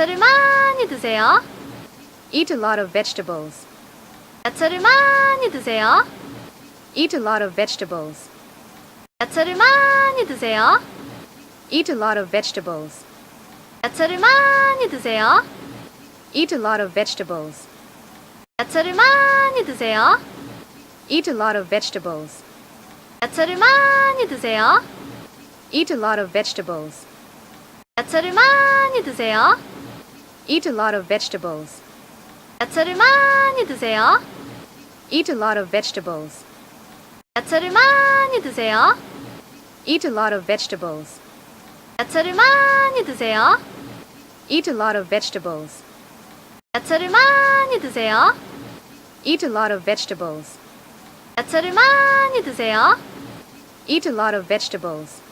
야채를 많이 드세요. Eat a lot of vegetables. 야채를 많이 드세요. Eat a lot of vegetables. 야채를 많이 드세요. Eat a lot of vegetables. 야채를 많이 드세요. Eat a lot of vegetables. 야채를 많이 드세요. Eat a lot of vegetables. 야채를 많이 드세요. Eat a lot of vegetables. 야채를 많이 드세요. Eat a lot of vegetables. 야채를 많이 드세요. Eat a lot of vegetables. 야채를 많이 드세요. Eat a lot of vegetables. 야채를 많이 드세요. Eat a lot of vegetables. 야채를 많이 드세요. Eat a lot of vegetables. 야채를 많이 드세요. Eat a lot of vegetables.